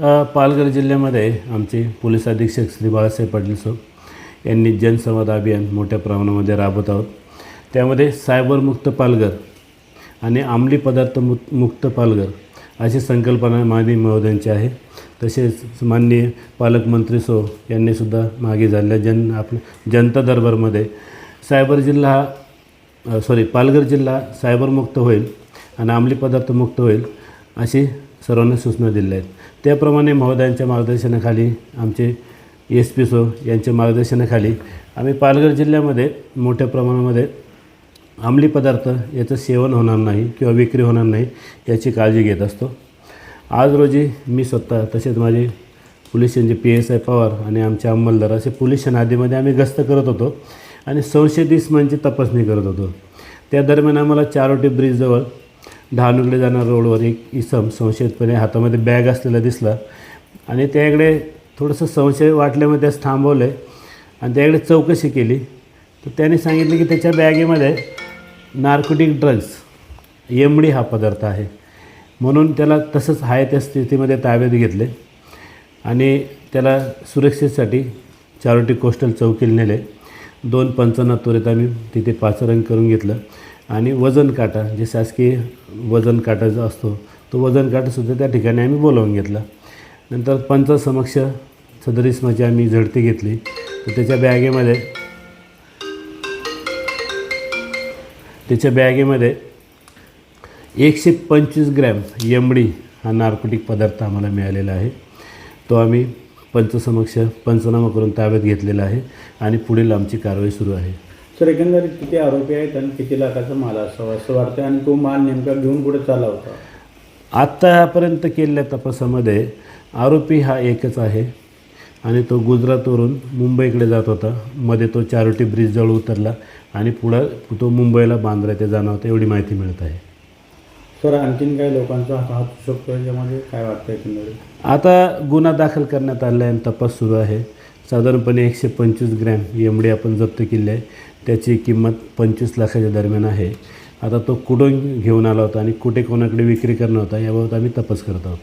पालघर जिल्ह्यामध्ये आमचे पोलीस अधीक्षक श्री बाळासाहेब पाटील सो यांनी जनसंवाद अभियान मोठ्या प्रमाणामध्ये राबवत आहोत. त्यामध्ये सायबरमुक्त पालघर आणि अंमली पदार्थ मु मुक्त पालघर अशी संकल्पना माननीय महोदयांची आहे. तसेच माननीय पालकमंत्री सो यांनीसुद्धा मागे झालेल्या जन आपल्या जनता दरबारमध्ये सायबर जिल्हा हा सॉरी पालघर जिल्हा सायबरमुक्त होईल आणि अंमली पदार्थ मुक्त होईल अशी सर्वांना सूचना दिल्या आहेत. त्याप्रमाणे महोदयांच्या मार्गदर्शनाखाली आमचे एस पी सो यांच्या मार्गदर्शनाखाली आम्ही पालघर जिल्ह्यामध्ये मोठ्या प्रमाणामध्ये अंमली पदार्थ याचं सेवन होणार नाही किंवा विक्री होणार नाही याची काळजी घेत असतो. आज रोजी मी स्वतः तसेच माझे पोलीस यांचे पी एस आय पवार आणि आमचे अंमलदार असे पोलीस आधीमध्ये आम्ही गस्त करत होतो आणि संशयित इस्मांची तपासणी करत होतो. त्या दरम्यान आम्हाला चारोटी ब्रिजजवळ डहाणूकडे जाणार रोडवर एक इसम संशयितपणे हातामध्ये बॅग असलेला दिसला. आणि त्याकडे थोडंसं संशय वाटल्यामुळे त्यास थांबवलं आणि त्याकडे चौकशी केली. तर त्याने सांगितलं की त्याच्या बॅगेमध्ये नार्कोटिक ड्रग्स एमडी हा पदार्थ आहे. म्हणून त्याला तसंच आहे त्या स्थितीमध्ये ताब्यात घेतले. आणि त्याला सुरक्षेसाठी चारोटी कोस्टल चौकीला नेले. दोन पंचांना त्वरित आम्ही तिथे पाचारण करून घेतलं. आणि वजन काटा जे शासकीय वजन काटा जो असतो तो वजन काटासुद्धा त्या ठिकाणी आम्ही बोलावून घेतला. नंतर पंचासमक्ष सदरिसमाची आम्ही झडती घेतली. तर त्याच्या बॅगेमध्ये त्याच्या बॅगेमध्ये एकशे पंचवीस ग्रॅम यमडी हा नार्कोटिक पदार्थ आम्हाला मिळालेला आहे. तो आम्ही पंचसमक्ष पंचनामा करून ताब्यात घेतलेला आहे आणि पुढील आमची कारवाई सुरू आहे. सर एकंदरीत किती आरोपी आहेत आणि किती लाखाचा माल असावा असं वाटतं आणि तो माल नेमका घेऊन पुढे चालला होता? आत्तापर्यंत केलेल्या तपासामध्ये आरोपी हा एकच आहे आणि तो गुजरातवरून मुंबईकडे जात होता. मध्ये तो चारोटी ब्रिजजवळ उतरला आणि पुढं तो मुंबईला बांद्रा ते जाणार होता एवढी माहिती मिळत आहे. सर आणखीन काही लोकांचा हात हात शकतो याच्यामध्ये काय वाटतं एकंदरीत? आता गुन्हा दाखल करण्यात आला आहे आणि तपास सुरू आहे. साधारणपणे एकशे पंचवीस ग्रॅम एमडी आपण जप्त केली आहे. त्याची किंमत पंचवीस लाखाच्या दरम्यान आहे. आता तो कुठून घेऊन आला होता आणि कुठे कोणाकडे विक्री करणार होता याबाबत आम्ही तपास करत आहोत.